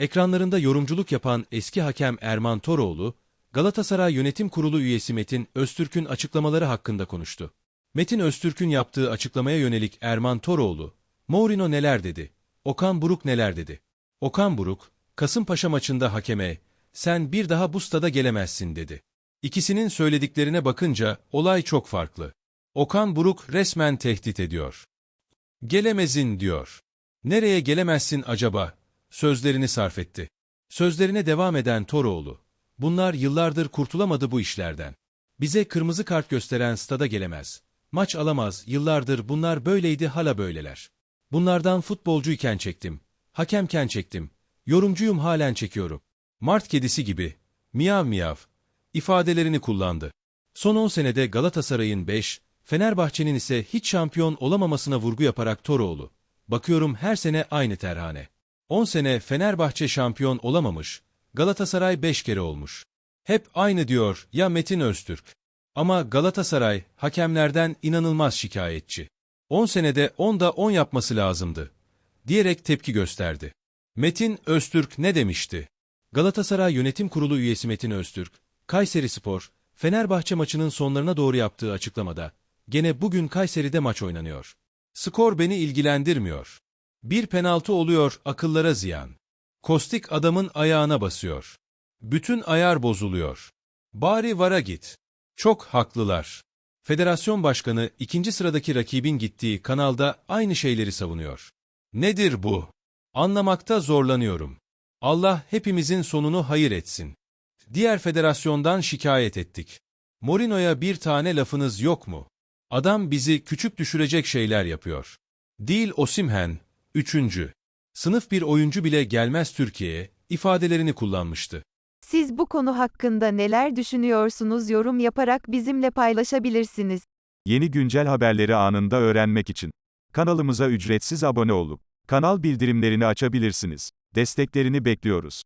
Ekranlarında yorumculuk yapan eski hakem Erman Toroğlu, Galatasaray Yönetim Kurulu üyesi Metin Öztürk'ün açıklamaları hakkında konuştu. Metin Öztürk'ün yaptığı açıklamaya yönelik Erman Toroğlu, Mourinho neler dedi, Okan Buruk neler dedi. Okan Buruk, Kasımpaşa maçında hakeme, sen bir daha bu stada gelemezsin dedi. İkisinin söylediklerine bakınca olay çok farklı. Okan Buruk resmen tehdit ediyor. Gelemezin diyor. Nereye gelemezsin acaba? Sözlerini sarf etti. Sözlerine devam eden Toroğlu. Bunlar yıllardır kurtulamadı bu işlerden. Bize kırmızı kart gösteren stada gelemez. Maç alamaz, yıllardır bunlar böyleydi hala böyleler. Bunlardan futbolcuyken çektim. Hakemken çektim. Yorumcuyum halen çekiyorum. Mart kedisi gibi. Miyav miyav. ifadelerini kullandı. Son 10 senede Galatasaray'ın 5, Fenerbahçe'nin ise hiç şampiyon olamamasına vurgu yaparak Toroğlu. Bakıyorum her sene aynı terhane. 10 sene Fenerbahçe şampiyon olamamış, Galatasaray 5 kere olmuş. Hep aynı diyor ya Metin Öztürk. Ama Galatasaray hakemlerden inanılmaz şikayetçi. 10 senede 10'da 10 yapması lazımdı. Diyerek tepki gösterdi. Metin Öztürk ne demişti? Galatasaray Yönetim Kurulu üyesi Metin Öztürk, Kayseri Spor, Fenerbahçe maçının sonlarına doğru yaptığı açıklamada, gene bugün Kayseri'de maç oynanıyor. Skor beni ilgilendirmiyor. Bir penaltı oluyor akıllara ziyan. Kostik adamın ayağına basıyor. Bütün ayar bozuluyor. Bari vara git. Çok haklılar. Federasyon başkanı ikinci sıradaki rakibin gittiği kanalda aynı şeyleri savunuyor. Nedir bu? Anlamakta zorlanıyorum. Allah hepimizin sonunu hayır etsin. Diğer federasyondan şikayet ettik. Morino'ya bir tane lafınız yok mu? Adam bizi küçük düşürecek şeyler yapıyor. Değil Osimhen, üçüncü. Sınıf bir oyuncu bile gelmez Türkiye'ye, ifadelerini kullanmıştı. Siz bu konu hakkında neler düşünüyorsunuz yorum yaparak bizimle paylaşabilirsiniz. Yeni güncel haberleri anında öğrenmek için kanalımıza ücretsiz abone olup kanal bildirimlerini açabilirsiniz. Desteklerini bekliyoruz.